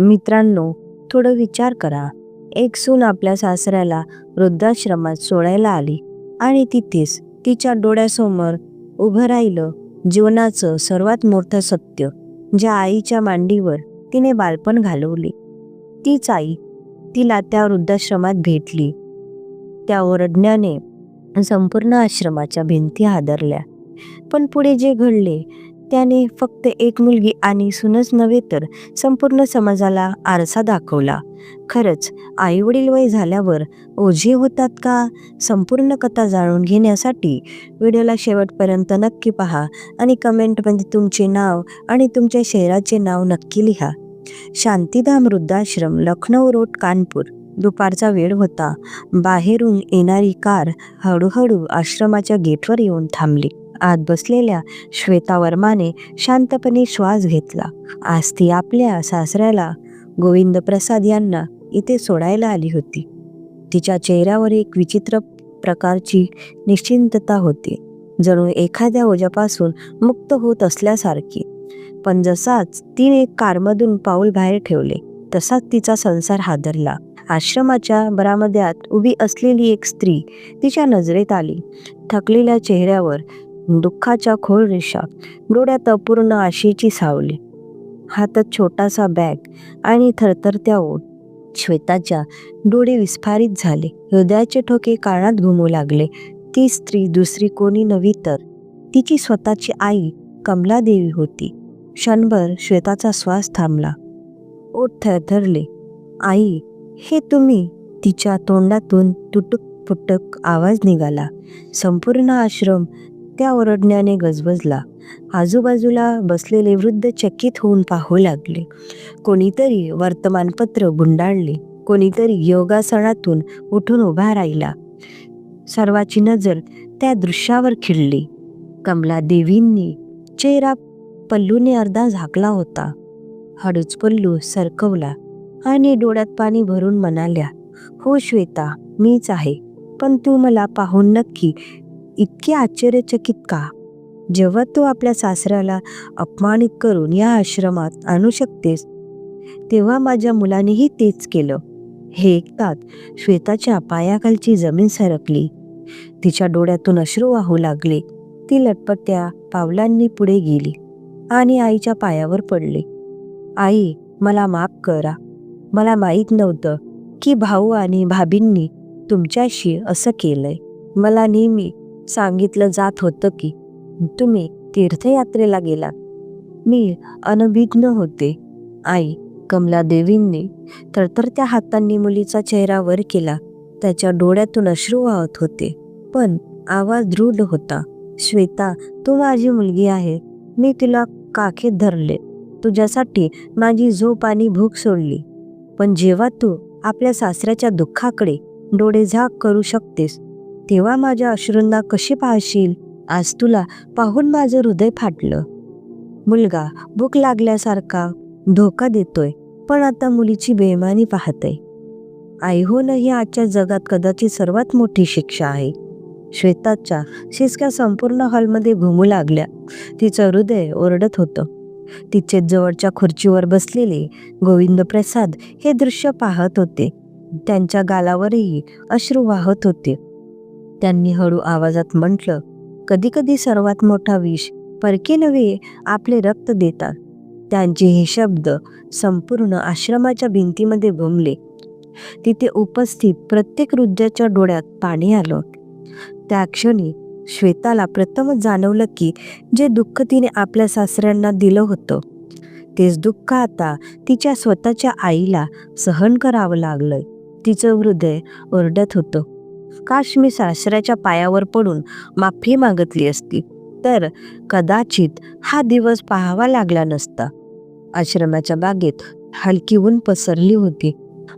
मित्रांनो थोडं विचार करा. एक सून आपल्या सासऱ्याला वृद्धाश्रमात सोडायला आली आणि तिथेच तिच्या डोळ्यासमोर उभं राहिलं जीवनाचं सर्वात मोठं सत्य ज्या आईच्या मांडीवर तिने बालपण घालवले. तीच आई तिला त्या वृद्धाश्रमात भेटली. त्या ओरडण्याने संपूर्ण आश्रमाच्या भिंती हादरल्या. पण पुढे जे घडले त्याने फक्त एक मुलगी आणि सुनच नव्हे तर संपूर्ण समाजाला आरसा दाखवला. खरंच आईवडील वय झाल्यावर ओझे होतात का? संपूर्ण कथा जाणून घेण्यासाठी व्हिडिओला शेवटपर्यंत नक्की पहा आणि कमेंटमध्ये तुमचे नाव आणि तुमच्या शहराचे नाव नक्की लिहा. शांतीधाम वृद्धाश्रम लखनौ रोड कानपूर. दुपारचा वेळ होता. बाहेरून येणारी कार हळूहळू आश्रमाच्या गेटवर येऊन थांबली. आत बसलेल्या श्वेता वर्माने शांतपणे श्वास घेतला. आज ती आपल्या सासऱ्याला गोविंद प्रसाद यांना इथे सोडायला आली होती. तिच्या चेहऱ्यावर एक विचित्र प्रकारची निश्चिंतता होती. जणू एखाद्या ओझ्यापासून मुक्त होत असल्यासारखी. पण जसाच तिने कारमधून पाऊल बाहेर ठेवले तसाच तिचा संसार हादरला. आश्रमाच्या बरामद्यात उभी असलेली एक स्त्री तिच्या नजरेत आली. थकलेल्या चेहऱ्यावर दुःखाच्या खोल रेषा डोळ्यात अपूर्ण आशेची सावली. हातात छोटासा बॅग आणि थरथरत्या ओठ. श्वेताच्या डोळे विस्फारित झाले. हृदयाचे ठोके कानात घुमू लागले. ती स्त्री दुसरी कोणी नव्ही तर तिची स्वतःची आई कमलादेवी होती. क्षणभर श्वेताचा श्वास थांबला. ओठ थरथरले. आई हे तुम्ही? तिच्या तोंडातून तुटक फुटक आवाज निघाला. संपूर्ण आश्रम त्या ओरडण्याने गजबजला. आजूबाजूला बसलेले वृद्ध चकित होऊन पाहू लागले. कोणीतरी वर्तमानपत्र गुंडाळले. कोणीतरी योगासनातून उठून उभा राहिला. सर्वाची नजर त्या दृश्यावर खिळली. कमला देवींनी चेहरा पल्लूने अर्धा झाकला होता. हळूच पल्लू सरकवला आणि डोळ्यात पाणी भरून म्हणाल्या हो श्वेता मीच आहे. पण तू मला पाहून नक्की इतके आश्चर्यचकित का? जेव्हा तू आपल्या सासऱ्याला अपमानित करून या आश्रमात आणू शकतेस तेव्हा माझ्या मुलानेही तेच केलं. हे ऐकतात श्वेताच्या पायाखालची जमीन सरकली. तिच्या डोळ्यातून अश्रू वाहू लागले. ती लटपट्या पावलांनी पुढे गेली आणि आईच्या पायावर पडले. आई मला माफ करा. मला माहीत नव्हतं की भाऊ आणि भाभींनी तुमच्याशी असं केलंय. मला नेहमी सांगितलं जात होतं की तुम्ही तीर्थयात्रेला गेला. मी अनभिज्ञ होते. आई कमला देवींनी थरथरत्या हातांनी मुलीचा चेहरा वर केला. त्याच्या डोळ्यातून अश्रू वाहत होते. पण आवाज दृढ होता. श्वेता तू माझी मुलगी आहे. मी तुला काखेत धरले. तुझ्यासाठी माझी झोप आणि भूक सोडली. पण जेव्हा तू आपल्या सासऱ्याच्या दुःखाकडे डोळे झाक करू शकतेस तेव्हा माझ्या अश्रूंना कशी पाहशील आज तुला पाहून माझं हृदय फाटलं. मुलगा भूक लागल्यासारखा धोका देतोय पण आता मुलीची बेमानी पाहतय आई होणं ही आजच्या जगात कदाचित सर्वात मोठी शिक्षा आहे. श्वेताच्या शिसक्या संपूर्ण हॉलमध्ये घुमू लागल्या. तिचं हृदय ओरडत होतं. तिचे जवळच्या खुर्चीवर बसलेले गोविंद प्रसाद हे दृश्य पाहत होते. त्यांच्या गालावरही अश्रू वाहत होते. त्यांनी हळू आवाजात म्हटलं कधी कधी सर्वात मोठा विष परके नव्हे आपले रक्त देतात. त्यांचे हे शब्द संपूर्ण आश्रमाच्या भिंतीमध्ये घुमले. तिथे उपस्थित प्रत्येक हृदयाच्या डोळ्यात पाणी आलं. त्या क्षणी श्वेताला प्रथमच जाणवलं की जे दुःख तिने आपल्या सासऱ्यांना दिलं होतं तेच दुःख आता तिच्या स्वतःच्या आईला सहन करावं लागलं तिचं हृदय ओरडत होतं. काश मी सासऱ्याच्या पायावर पडून माफी मागितली असती तर कदाचित हा दिवस पाहावा लागला नसता. आश्रमाच्या बागेत हलकी ऊन पसरली होती.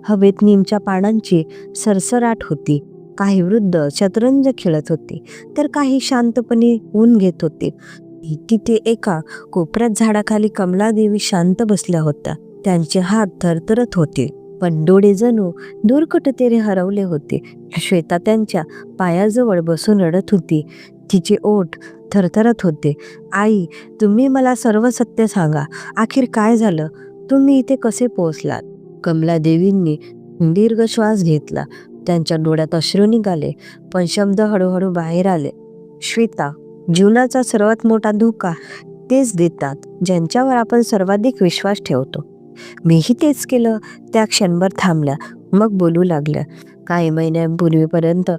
हवेत नीमच्या पानांची सरसराट होती. काही वृद्ध शतरंज खेळत होते तर काही शांतपणे ऊन घेत होते. तिथे एका कोपऱ्यात झाडाखाली कमलादेवी शांत बसल्या होत्या. त्यांचे हात थरथरत होते. पण डोळे जणू दूर कुठेतरी हरवले होते. श्वेता त्यांच्या पायाजवळ बसून रडत होती. तिचे ओठ थरथरत होते. आई तुम्ही मला सर्व सत्य सांगा. आखिर काय झालं? तुम्ही इथे कसे पोहोचलात? कमला देवींनी दीर्घ श्वास घेतला. त्यांच्या डोळ्यात अश्रू निघाले पण शब्द हळूहळू बाहेर आले. श्वेता जीवनाचा सर्वात मोठा धोका तेच देतात ज्यांच्यावर आपण सर्वाधिक विश्वास ठेवतो. मीही तेच केलं. त्या क्षणभर थांबल्या. मग बोलू लागल्या. काही महिन्यांपूर्वीपर्यंत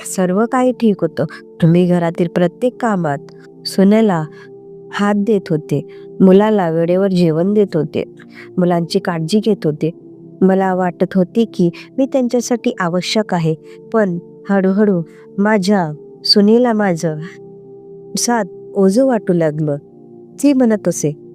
सर्व काही ठीक होतं. तुम्ही घरातील प्रत्येक कामात सुनेला हात देत होते. मुलाला वेळेवर जेवण देत होते. मुलांची काळजी घेत होते. मला वाटत होती की मी त्यांच्यासाठी आवश्यक आहे. पण हळूहळू माझ्या सुनेला माझं साथ ओझं वाटू लागलं. ती म्हणत असे.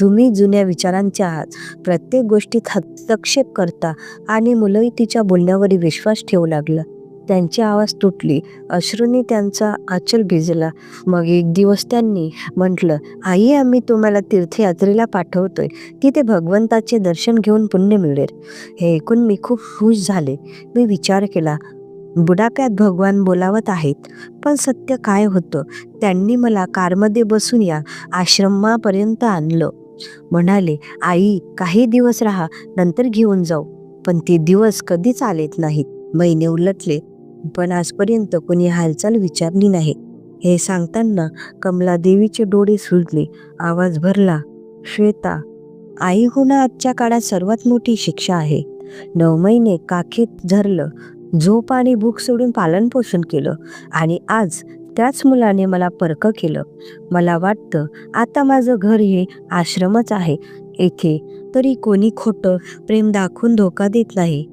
तुम्ही जुन्या विचारांच्या आहात. प्रत्येक गोष्टीत हस्तक्षेप करता आणि मुलंही तिच्या बोलण्यावर विश्वास ठेवू लागला. त्यांची आवाज तुटली. अश्रूंनी त्यांचा आचल भिजला. मग एक दिवस त्यांनी म्हटलं आई आम्ही तुम्हाला तीर्थयात्रेला पाठवतोय. तिथे भगवंताचे दर्शन घेऊन पुण्य मिळेल. हे ऐकून मी खूप खुश झाले. मी विचार केला बुडाप्यात भगवान बोलावत आहेत पण सत्य काय होतं? त्यांनी मला कारमध्ये बसून या आश्रमापर्यंत आणलं. म्हणाले आई काही दिवस राहा नंतर घेऊन जाऊ. पण ते दिवस कधीच आलेत नाहीत. महिने उलटले पण आजपर्यंत कोणी हालचाल विचारली नाही. हे सांगताना कमला देवीचे डोळे सुजले आवाज भरला श्वेता आई होणं आजच्या काळात सर्वात मोठी शिक्षा आहे. नऊ महिने काखेत झरलं झोप आणि भूक सोडून पालन पोषण केलं आणि आज त्याच मुलाने मला परक केलं. मला वाटतं आता माझं घर हे आश्रमच आहे. येथे तरी कोणी खोटं प्रेम दाखवून धोका देत नाही.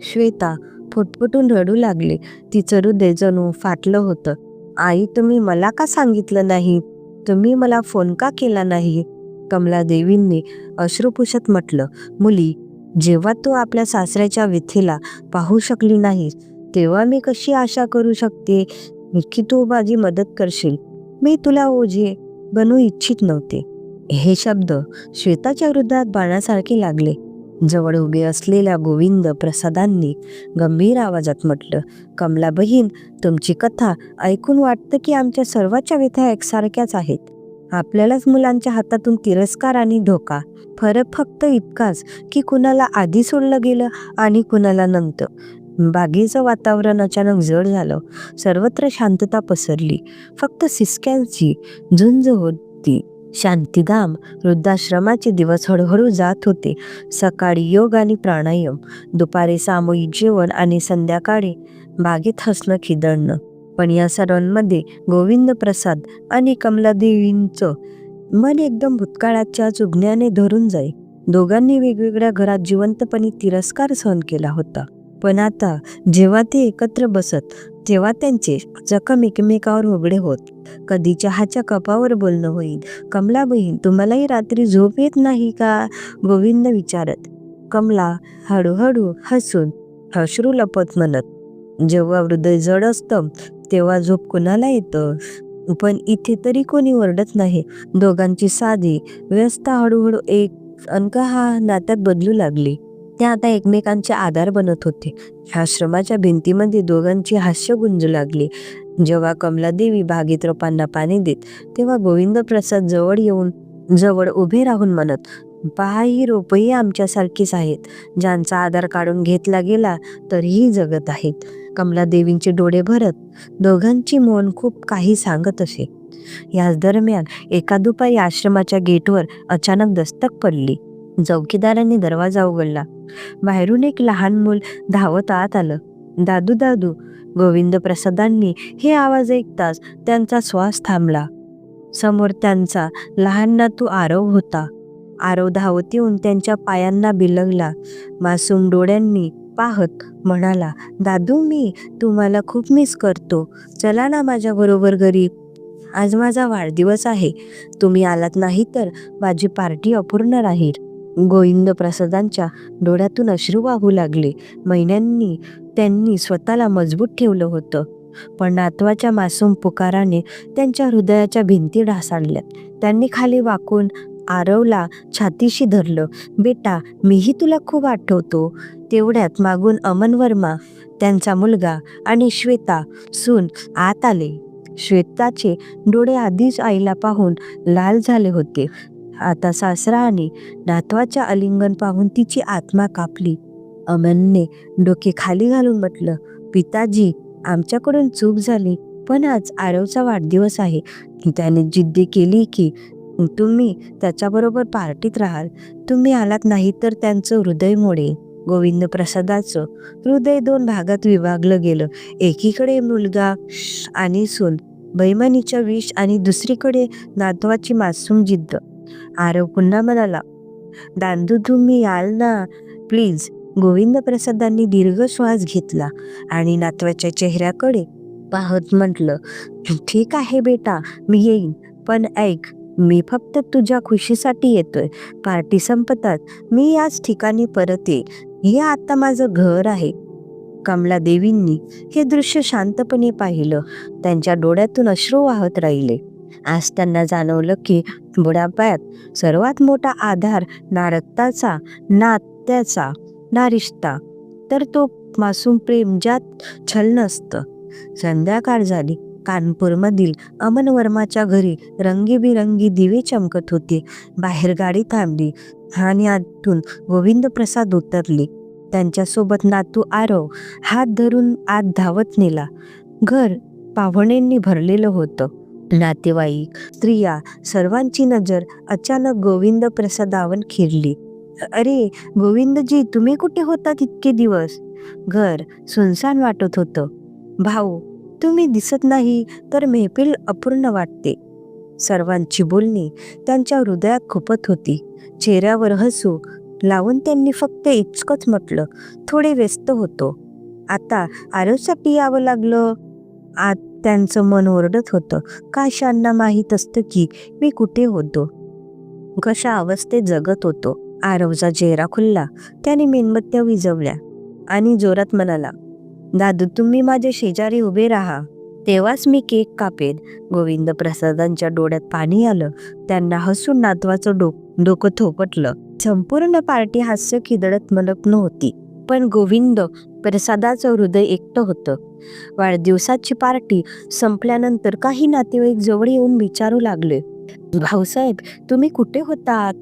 श्वेता फुटफुटून रडू लागले. तिचं हृदय जणू फाटलं होतं. आई तुम्ही मला का सांगितलं नाही? तुम्ही मला फोन का केला नाही? कमला देवींनी अश्रुपुषत म्हटलं. मुली जेव्हा तू आपल्या सासऱ्याच्या व्यथेला पाहू शकली नाहीस तेव्हा मी कशी आशा करू शकते? की तू माझी मदत करशील. मी तुला ओझे बनवू इच्छित नव्हते. हे शब्द श्वेताच्या हृदयात बाणासारखे लागले. जवळ उभे असलेल्या गोविंद प्रसादांनी गंभीर आवाजात म्हटलं कमला बहीण तुमची कथा ऐकून वाटतं की आमच्या सर्वाच्या व्यथा एकसारख्याच आहेत. आपल्यालाच मुलांच्या हातातून तिरस्कार आणि धोका. फरक फक्त इतकाच की कुणाला आधी सोडलं गेलं आणि कुणाला नंतर. बागेचं वातावरण अचानक जड झालं. सर्वत्र शांतता पसरली. फक्त सिस्क्यांची झुंज होती. शांतीधाम वृद्धाश्रमाचे दिवस हळूहळू जात होते. सकाळी योग आणि प्राणायाम दुपारी सामूहिक जेवण आणि संध्याकाळी बागेत हसणं खिदळणं. पण या सर्वांमध्ये गोविंद प्रसाद आणि कमलादेवींचं मन एकदम भूतकाळाच्या चुगण्याने धरून जाई. दोघांनी वेगवेगळ्या घरात जिवंतपणे तिरस्कार सहन केला होता. पण आता जेव्हा ते एकत्र बसत तेव्हा त्यांचे जखम एकमेकावर उघडे होत. कधी चहाच्या कपावर बोलणं होईल. कमला बहीण तुम्हालाही रात्री झोप येत नाही का? गोविंद विचारत. कमला हळूहळू हसून अश्रू लपत म्हणत जेव्हा हृदय जड असतं तेव्हा झोप कुणाला येतं? पण इथे तरी कोणी ओरडत नाही. दोघांची साधी व्यवस्था हळूहळू एक अनका नात्यात बदलू लागली. ते आता एकमेकांचे आधार बनत होते. आश्रमाच्या भिंतीमध्ये दोघांची हास्य गुंजू लागली. जेव्हा कमलादेवी बागेत रोपांना पाणी देत तेव्हा गोविंद प्रसाद जवळ येऊन जवळ उभे राहून म्हणत पहा ही रोपही आमच्यासारखीच आहेत. ज्यांचा आधार काढून घेतला गेला तरीही जगत आहेत. कमलादेवींचे डोळे भरत दोघांची मौन खूप काही सांगत असे. याच दरम्यान एका दुपारी आश्रमाच्या गेटवर अचानक दस्तक पडली. चौकीदारांनी दरवाजा उघडला. बाहेरून एक लहान मूल धावत आत आलं. दादू दादू गोविंद प्रसादांनी हे आवाज ऐकताच त्यांचा श्वास थांबला. समोर त्यांचा लहान नातू आरव होता. आरव धावत येऊन त्यांच्या पायांना बिलगला. मासूम डोळ्यांनी पाहत म्हणाला दादू मी तुम्हाला खूप मिस करतो. चला ना माझ्याबरोबर घरी. आज माझा वाढदिवस आहे. तुम्ही आलात नाही तर माझी पार्टी अपूर्ण राहील. गोविंद प्रसादांच्या डोळ्यातून अश्रू वाहू लागले. महिन्यांनी त्यांनी स्वतःला मजबूत ठेवलं होतं. पण नातवाच्या मासूम पुकाराने त्यांच्या हृदयाच्या भिंती ढासाळल्या त्यांनी खाली वाकून आरवला छातीशी धरलं बेटा मीही तुला खूप आठवतो. तेवढ्यात मागून अमन वर्मा त्यांचा मुलगा आणि श्वेता सून आत आले. श्वेताचे डोळे आधीच आईला पाहून लाल झाले होते. आता सासरा आणि नातवाच्या अलिंगन पाहून तिची आत्मा कापली. अमनने डोके खाली घालून म्हटलं पिताजी आमच्याकडून चूक झाली पण आज आरवचा वाढदिवस आहे. त्याने जिद्दी केली की तुम्ही त्याच्याबरोबर पार्टीत राहाल. तुम्ही आलात नाही तर त्यांचं हृदय मोडेल. गोविंद प्रसादाचं हृदय दोन भागात विभागलं गेलं. एकीकडे मुलगा आणि सून बैमानीच्या विष आणि दुसरीकडे नातवाची मासूम जिद्द. आरव पुन्हा म्हणाला दांदू तुम्ही याल ना? प्लीज. गोविंद प्रसादांनी दीर्घ श्वास घेतला आणि नातवाच्या चेहऱ्याकडे पाहत म्हटलं ठीक आहे बेटा मी येईन. पण ऐक मी फक्त तुझ्या खुशीसाठी येतोय. पार्टी संपतात. मी याच ठिकाणी परत येईल. हे आता माझं घर आहे. कमला देवींनी हे दृश्य शांतपणे पाहिलं. त्यांच्या डोळ्यातून अश्रू वाहत राहिले. आज त्यांना जाणवलं की बुढापायात सर्वात मोठा आधार ना रक्ताचा ना आत्याचा ना रिश्ता तर तो मासूम प्रेम ज्यात छल नसतं संध्याकाळ झाली. कानपूरमधील अमन वर्माच्या घरी रंगीबिरंगी दिवे चमकत होते. बाहेर गाडी थांबली आणि आतून गोविंद प्रसाद उतरले. त्यांच्यासोबत नातू आरव हात धरून आत धावत नेला. घर पाहुण्यांनी भरलेलं होतं. नातेवाईक स्त्रिया सर्वांची नजर अचानक गोविंद प्रसादावर खिरली अरे गोविंदजी तुम्ही कुठे होतात इतके दिवस घर सुनसान वाटत होतं. भाऊ तुम्ही दिसत नाही तर मेहफिल अपूर्ण वाटते. सर्वांची बोलणी त्यांच्या हृदयात खुपत होती. चेहऱ्यावर हसू लावून त्यांनी फक्त इतकंच म्हटलं थोडे व्यस्त होतो. आता आरोसाठी यावं लागलं. आत त्यांचं मन ओरडत होतं. काशांना माहीत असतं की मी कुठे होतो. कशा अवस्थेत जगत होतो. आरवचा चेहरा खुलला. त्याने मेणबत्त्या विजवल्या आणि जोरात म्हणाला दादू तुम्ही माझ्या शेजारी उभे राहा. तेव्हाच मी केक कापेन. गोविंद प्रसादांच्या डोळ्यात पाणी आलं. त्यांना हसून नातवाचं डोक डोकं थोपटलं. संपूर्ण पार्टी हास्य खिदडत मलक नव्हती. पण गोविंद प्रसादाचं हृदय एकटं होतं. वाढदिवसाची पार्टी संपल्यानंतर काही नातेवाईक जवळ येऊन विचारू लागले. भाऊसाहेब तुम्ही कुठे होतात?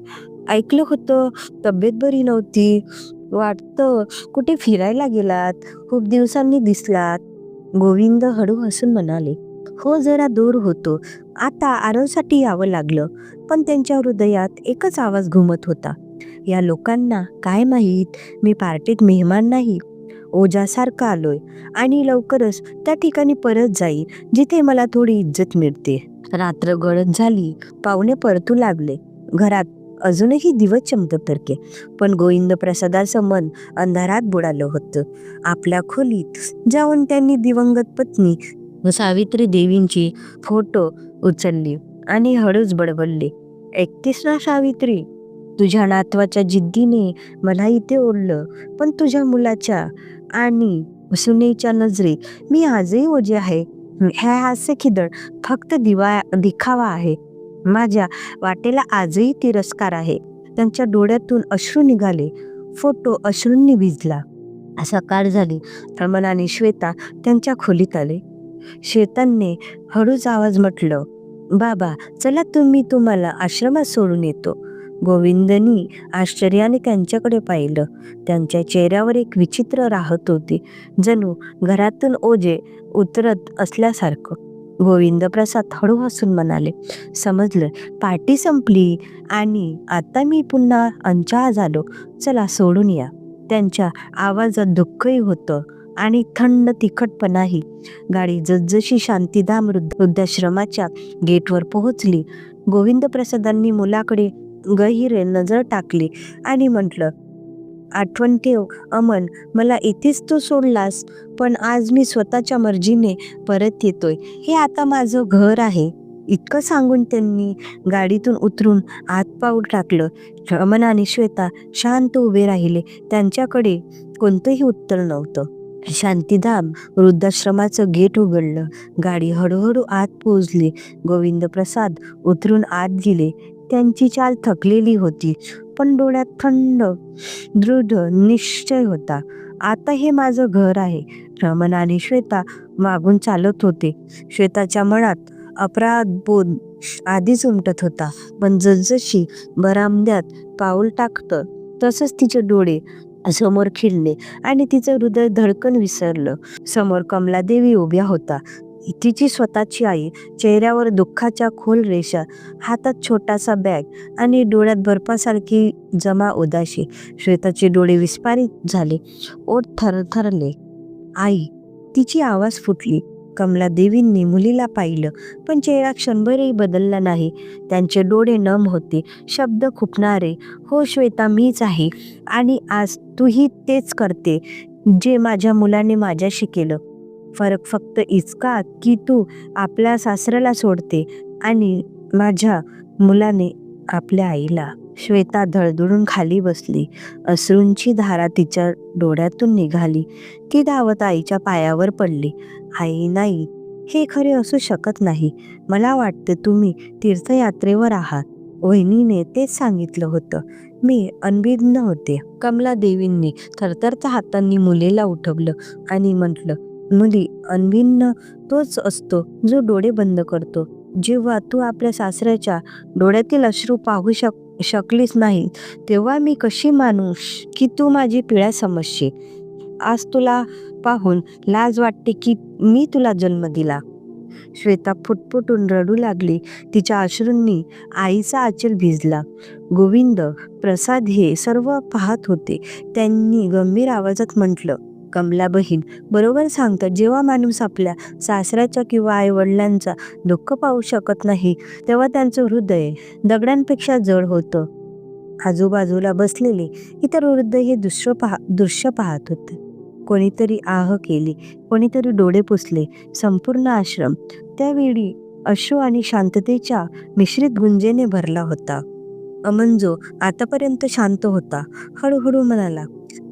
ऐकलं होतं तब्येत बरी नव्हती. वाटतं. कुठे फिरायला गेलात? खूप दिवसांनी दिसलात. गोविंद हळू हसून म्हणाले हो जरा दूर होतो. आता आरवसाठी यावं लागलं. पण त्यांच्या हृदयात एकच आवाज घुमत होता. या लोकांना काय माहीत? मी पार्टीत मेहमान नाही. ओजासारखा आलोय. आणि लवकरच त्या ठिकाणी परत जाईल जिथे मला थोडी इज्जत मिळते. रात्र गळत झाली. पाहुणे परतू लागले. घरात अजूनही दिवस चमकत तरके पण गोविंद प्रसादाचं मन अंधारात बुडालं होतं. आपल्या खोलीत जाऊन त्यांनी दिवंगत पत्नी सावित्री देवींची फोटो उचलली आणि हळूच बडबडले. एकतीस ना सावित्री? तुझ्या नातवाच्या जिद्दीने मला इथे ओढलं पण तुझ्या मुलाच्या आणि सुनेच्या नजरेत मी आजही ओझे आहे. ह्या हास्य खिदळ फक्त दिवा दिखावा आहे. माझ्या वाटेला आजही तिरस्कार आहे. त्यांच्या डोळ्यातून अश्रू निघाले. फोटो अश्रूंनी भिजला. सकाळ झाली. रमण आणि श्वेता त्यांच्या खोलीत आले. श्वेतांनी हळूच आवाज म्हटलं बाबा चला तुम्ही तुम्हाला आश्रमात सोडून येतो. गोविंदनी आश्चर्याने त्यांच्याकडे पाहिलं. त्यांच्या चेहऱ्यावर एक विचित्र राहत होती. जणू घरातून ओझे उतरत असल्यासारखं. गोविंद प्रसाद हळू हसून म्हणाले समजलं. पार्टी संपली आणि आता मी पुन्हा अंचा झालो चला सोडून या. त्यांच्या आवाजात दुःखही होतं आणि थंड तिखटपणाही. गाडी जसजशी शांतीधाम वृद्ध वृद्धाश्रमाच्या गेटवर पोहोचली. गोविंद प्रसादांनी मुलाकडे गहिरे नजर टाकली आणि म्हटलं आठवण ठेव अमन मला इथेच तू सोडलास पण आज मी स्वतःच्या मर्जीने परत येतोय. हे आता माझं घर आहे. इतकं सांगून त्यांनी गाडीतून उतरून आत पाऊल टाकलं. अमन आणि श्वेता शांत उभे राहिले. त्यांच्याकडे कोणतंही उत्तर नव्हतं. शांतीधाम वृद्धाश्रमाचं गेट उघडलं. गाडी हळूहळू आत पोचली गोविंद प्रसाद उतरून आत गेले. त्यांची चाल थकलेली होती. पण डोळ्यात थंड दृढ निश्चय होता. आता हे माझं घर आहे. रमण आणि श्वेता मागून चालत होते. श्वेताच्या मनात अपराध बोध आधीच उमटत होता. पण जसजशी बरामद्यात पाऊल टाकतं तसंच तिचे डोळे समोर खिळले आणि तिचं हृदय धडकन विसरलं. समोर कमलादेवी उभ्या होता. तिची स्वतःची आई चेहऱ्यावर दुःखाच्या खोल रेषा हातात छोटासा बॅग आणि डोळ्यात बर्फासारखी जमा उदाशी. श्वेताचे डोळे विस्फारित झाले. ओठ थरथरले. आई तिची आवाज फुटली. कमला देवींनी मुलीला पाहिलं पण चेहरा क्षणभरही बदलला नाही. त्यांचे डोळे नम होते. शब्द खुपणारे हो श्वेता मीच आहे. आणि आज तूही तेच करते जे माझ्या मुलाने माझ्याशी केलं. फरक फक्त इतका की तू आपल्या सासऱ्याला सोडते आणि माझ्या मुलाने आपल्या आईला श्वेता धडधडून खाली बसली. अश्रूंची धारा तिच्या डोळ्यातून निघाली. ती धावत आईच्या पायावर पडली. आई नाही हे खरे असू शकत नाही. मला वाटते तुम्ही तीर्थयात्रेवर आहात. वहिनीने तेच सांगितलं होतं. मी अनभिज्ञ होते. कमला देवींनी थरथरच्या हातांनी मुलीला उठवलं आणि म्हटलं मुली अनभिन्न तोच असतो जो डोळे बंद करतो. जेव्हा तू आपल्या सासऱ्याच्या डोळ्यातील अश्रू पाहू शक शकलीस नाही तेव्हा मी कशी मानू की तू माझी पिळ्या समजशी? आज तुला पाहून लाज वाटते की मी तुला जन्म दिला. श्वेता फुटफुटून रडू लागली. तिच्या अश्रूंनी आईचा आचल भिजला. गोविंद प्रसाद हे सर्व पाहत होते. त्यांनी गंभीर आवाजात म्हटलं कमला बहीण बरोबर सांगतात जेव्हा माणूस आपल्या सासऱ्याच्या किंवा आई वडिलांचा दुःख पाहू शकत नाही तेव्हा त्यांचं हृदय दगडांपेक्षा जड होतं. आजूबाजूला बसलेले इतर वृद्ध हे दृश्य पहा दृश्य पाहत होते. कोणीतरी आह केली कोणीतरी डोळे पुसले संपूर्ण आश्रम त्यावेळी अश्रू आणि शांततेच्या मिश्रित गुंजेने भरला होता. अमंजो आतापर्यंत शांत होता हळूहळू म्हणाला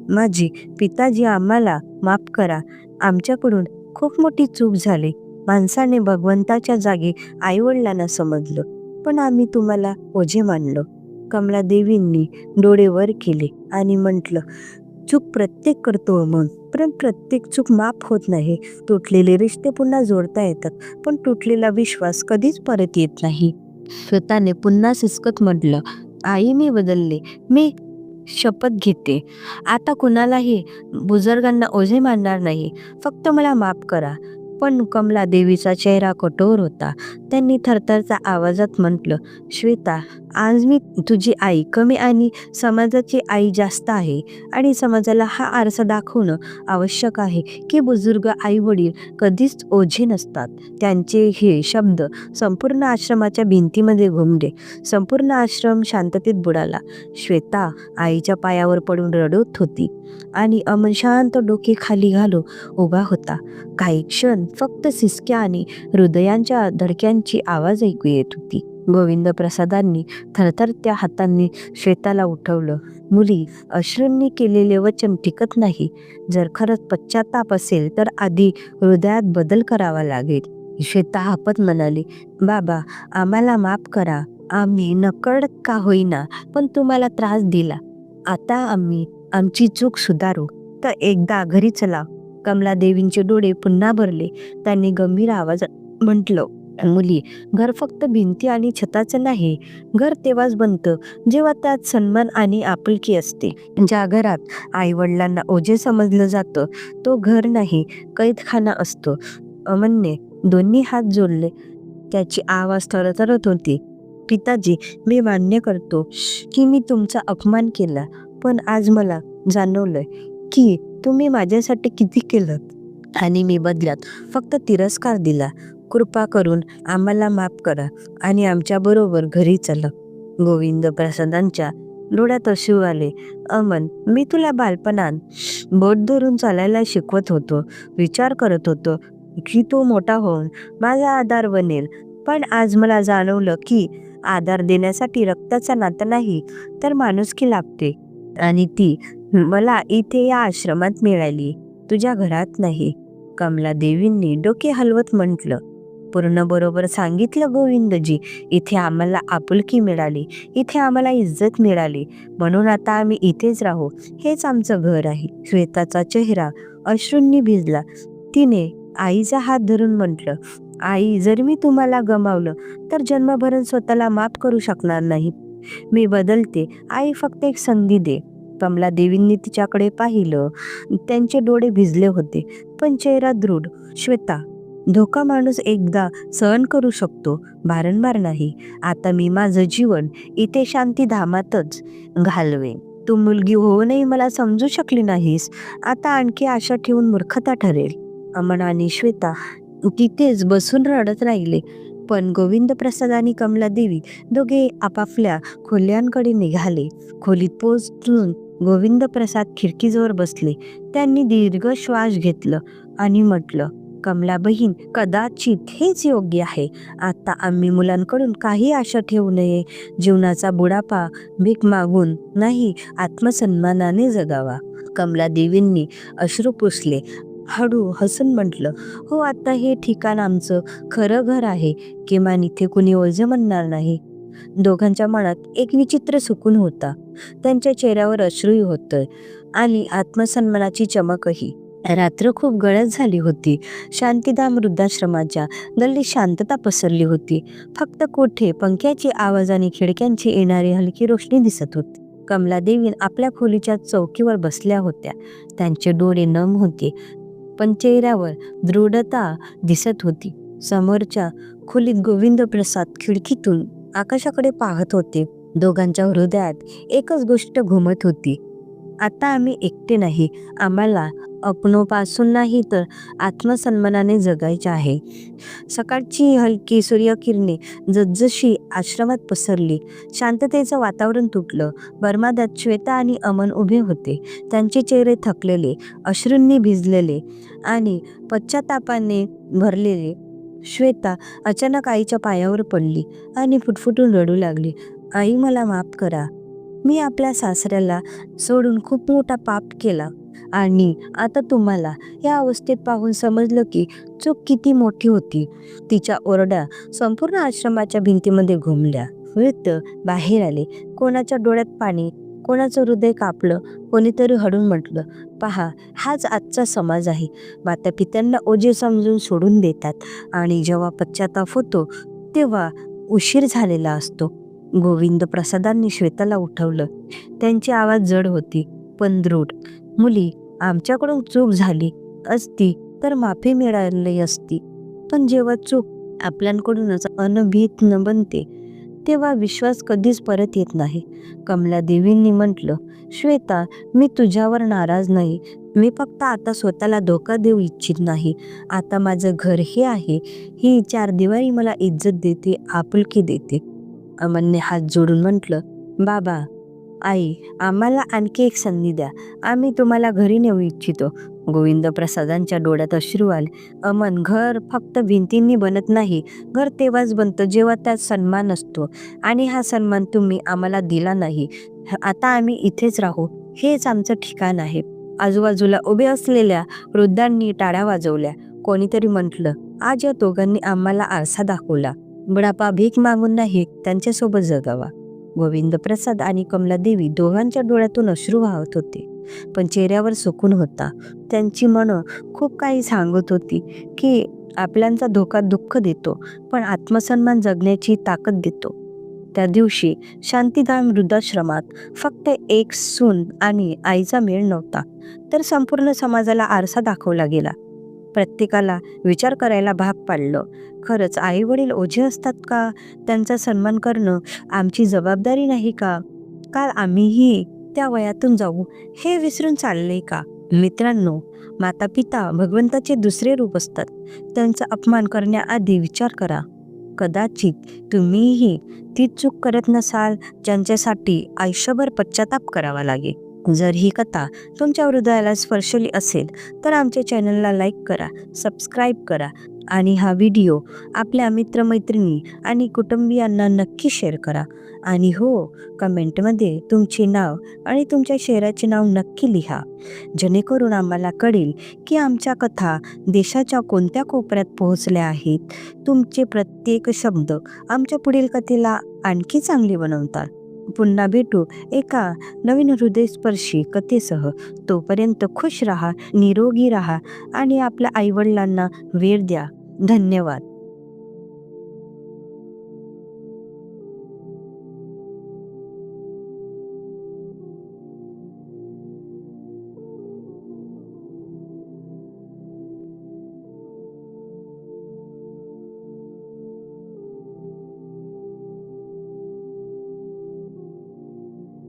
माझी पिताजी आम्हाला माफ करा. आमच्याकडून खूप मोठी चूक झाली. माणसाने भगवंताच्या जागी आईवडिलांना समजलं. पण आम्ही तुम्हाला ओझे मानलो. कमला देवींनी डोळे वर केले आणि म्हटलं चूक प्रत्येक करतो मग पण प्रत्येक चूक माफ होत नाही. तुटलेले रिश्ते पुन्हा जोडता येतात पण तुटलेला विश्वास कधीच परत येत नाही. स्वतःने पुन्हा सिसकत म्हटलं आई मी बदलले. मी शपथ घेते. आता कुणालाही बुजुर्गांना ओझे मानणार नाही. फक्त मला माफ करा. पण कमला देवीचा चेहरा कठोर होता. त्यांनी थरथरचा आवाजात म्हटलं श्वेता आज मी तुझी आई कमी आणि समाजाची आई जास्त आहे आणि समाजाला हा आरसा दाखवणं आवश्यक आहे की बुजुर्ग आई वडील कधीच ओझे नसतात. त्यांचे हे शब्द संपूर्ण आश्रमाच्या भिंतीमध्ये घुमले. संपूर्ण आश्रम शांततेत बुडाला. श्वेता आईच्या पायावर पडून रडत होती आणि अमन शांत डोके खाली घालून उभा होता. काही क्षण फक्त सिसक्या आणि हृदयांच्या धडक्यांची आवाज ऐकू येत होती. गोविंद प्रसादांनी थरथरत्या हातांनी श्वेताला उठवलं. मुली अश्रूंनी केलेले वचन टिकत नाही. जर खरंच पश्चाताप असेल तर आधी हृदयात बदल करावा लागेल. श्वेता हापत म्हणाली बाबा आम्हाला माफ करा. आम्ही नकळत का होईना पण तुम्हाला त्रास दिला. आता आम्ही आमची चूक सुधारू. तर एकदा घरी चला कमला देवींचे डोळे पुन्हा भरले. त्यांनी गंभीर आवाज म्हटलं मुली. घर फक्त भिंती आणि छताचं नाही घर तेव्हाच बनतं जेव्हा त्यात सन्मान आणि आपुलकी असते. ज्या घरात आई वडिलांना ओझे समजलं जातं तो घर नाही कैदखाना असतो. अमनने दोन्ही हात जोडले. त्याची आवाज थरथरत होती. पिताजी मी मान्य करतो की मी तुमचा अपमान केला पण आज मला जाणवलंय की तुम्ही माझ्यासाठी किती केलं आणि मी बदल्यात फक्त तिरस्कार दिला. कृपा करून आम्हाला माफ करा आणि आमच्याबरोबर घरी चला. गोविंद प्रसादांच्या डोळ्यात अश्रू आले. अमन मी तुला बालपणात बोट धरून चालायला शिकवत होतो विचार करत होतो की तो मोठा होऊन माझा आधार बनेल. पण आज मला जाणवलं की आधार देण्यासाठी रक्ताचा नाता नाही तर माणुसकी लागते आणि ती मला इथे या आश्रमात मिळाली. तुझ्या घरात नाही. कमला देवींनी डोके हलवत म्हटलं. पूर्ण बरोबर सांगितलं गोविंदजी. इथे आम्हाला आपुलकी मिळाली. इथे आम्हाला इज्जत मिळाली. म्हणून आता आम्ही इथेच राहू. हेच आमचं घर आहे. श्वेताचा चेहरा अश्रूंनी भिजला. तिने आईचा हात धरून म्हटलं आई जर मी तुम्हाला गमावलं तर जन्मभरण स्वतःला माफ करू शकणार नाही. मी बदलते. आई फक्त एक संधी दे. कमला देवींनी तिच्याकडे पाहिलं. त्यांचे डोळे भिजले होते पण चेहरा दृढ. श्वेता धोका माणूस एकदा सहन करू शकतो वारंवार नाही. आता मी माझं जीवन इथे शांतीधामातच घालवे तू मुलगी होऊनही मला समजू शकली नाहीस. आता आणखी आशा ठेवून मूर्खता ठरेल. अमन आणि श्वेता तिथेच बसून रडत राहिले. पण गोविंद प्रसाद आणि कमला देवी दोघे आपापल्या खोल्यांकडे निघाले. खोलीत पोचून गोविंद प्रसाद खिडकीजवळ बसले. त्यांनी दीर्घ श्वास घेतलं आणि म्हटलं कमला बहीण कदाचित हेच योग्य आहे. आता आम्ही मुलांकडून काही आशा ठेवू नये. जीवनाचा बुडापा भीक मागून नाही आत्मसन्मानाने जगावा. कमला देवींनी अश्रू पुसले. हळू हसून म्हटलं हो आता हे ठिकाण आमचं खरं घर आहे. किमान इथे कुणी ओझे म्हणणार नाही. दोघांच्या मनात एक विचित्र सुकून होता. त्यांच्या चेहऱ्यावर अश्रूही होतं आणि आत्मसन्मानाची चमकही. रात्र खूप गळत झाली होती. शांतीधाम वृद्धाश्रमाच्या गल्ली शांतता पसरली होती. फक्त कोठे पंख्याची आवाज आणि खिडक्यांची येणारी हलकी रोशनी दिसत होती. कमलादेवीन आपल्या खोलीच्या चौकीवर बसल्या होत्या. त्यांचे डोळे नम होते पण चेहऱ्यावर दृढता दिसत होती. समोरच्या खोलीत गोविंद प्रसाद खिडकीतून आकाशाकडे पाहत होते. दोघांच्या हृदयात एकच गोष्ट घुमत होती. आता आम्ही एकटे नाही. आम्हाला अपनोपासून नाही तर आत्मसन्मानाने जगायचे आहे. सकाळची हलकी सूर्यकिरणे जसजशी आश्रमात पसरली शांततेचं वातावरण तुटलं बर्मादात श्वेता आणि अमन उभे होते. त्यांचे चेहरे थकलेले अश्रूंनी भिजलेले आणि पश्चातापाने भरलेले. श्वेता अचानक आईच्या पायावर पडली आणि फुटफुटून रडू लागली. आई मला माफ करा. मी आपल्या सासऱ्याला सोडून खूप मोठा पाप केला. आणि आता तुम्हाला या अवस्थेत पाहून समजलं की चूक किती मोठी होती. तिच्या ओरडा संपूर्ण आश्रमाच्या भिंतीमध्ये घुमल्या. वृत्त बाहेर आले. कोणाच्या डोळ्यात पाणी कोणाचं हृदय कापलं कोणीतरी हडून म्हटलं पहा हाच आजचा समाज आहे. माता पित्यांना ओझे समजून सोडून देतात. आणि जेव्हा पश्चाताप होतो तेव्हा उशीर झालेला असतो. गोविंद प्रसादांनी श्वेताला उठवलं. त्यांची आवाज जड होती पण दृढ. मुली आमच्याकडून चूक झाली असती तर माफी मिळाली असती. पण जेव्हा चूक आपल्याकडूनच अनभित न बनते तेव्हा विश्वास कधीच परत येत नाही. कमला देवींनी म्हटलं श्वेता मी तुझ्यावर नाराज नाही. मी फक्त आता स्वतःला धोका देऊ इच्छित नाही. आता माझं घर हे आहे. ही चार दिवाळी मला इज्जत देते आपुलकी देते. अमनने हात जोडून म्हटलं बाबा आई आम्हाला आणखी एक संधी द्या. आम्ही तुम्हाला घरी नेऊ इच्छितो. गोविंद प्रसादांच्या डोळ्यात अश्रू आले. अमन घर फक्त भिंतींनी बनत नाही. घर तेव्हाच बनतं जेव्हा त्यात सन्मान असतो. आणि हा सन्मान तुम्ही आम्हाला दिला नाही. आता आम्ही इथेच राहू. हेच आमचं ठिकाण आहे. आजूबाजूला उभे असलेल्या वृद्धांनी टाळ्या वाजवल्या. कोणीतरी म्हटलं आज या दोघांनी आम्हाला आरसा दाखवला. बुडापा भीक मागून नाही त्यांच्यासोबत जगावा. गोविंद प्रसाद आणि कमला देवी दोघांच्या डोळ्यातून अश्रू वाहत होते. पण चेहऱ्यावर सुकून होता. त्यांची मनं खूप काही सांगत होती की आपल्यांचा धोका दुःख देतो पण आत्मसन्मान जगण्याची ताकद देतो. त्या दिवशी शांतीधाम वृद्धाश्रमात फक्त एक सून आणि आईचा मेळ नव्हता तर संपूर्ण समाजाला आरसा दाखवला गेला. प्रत्येकाला विचार करायला भाग पाडलं. खरंच आई वडील ओझे असतात का? त्यांचा सन्मान करणं आमची जबाबदारी नाही का? का आम्हीही त्या वयातून जाऊ हे विसरून चालले का? मित्रांनो माता पिता भगवंताचे दुसरे रूप असतात. त्यांचा अपमान करण्याआधी विचार करा. कदाचित तुम्हीही ती चूक करत नसाल ज्यांच्यासाठी आयुष्यभर पश्चाताप करावा लागेल. जर ही कथा तुमच्या हृदयाला स्पर्शली असेल तर आमच्या चॅनलला लाईक करा सबस्क्राईब करा आणि हा व्हिडिओ आपल्या मित्रमैत्रिणी आणि कुटुंबियांना नक्की शेअर करा. आणि हो कमेंटमध्ये तुमचे नाव आणि तुमच्या शहराचे नाव नक्की लिहा. जेणेकरून आम्हाला कळेल की आमच्या कथा देशाच्या कोणत्या कोपऱ्यात पोहोचल्या आहेत. तुमचे प्रत्येक शब्द आमच्या पुढील कथेला आणखी चांगली बनवतात. पुन्हा भेटू. एका नवीन हृदयस्पर्शी कथेसह तोपर्यंत खुश राहा निरोगी राहा आणि आपल्या आईवडिलांना वेळ द्या. धन्यवाद.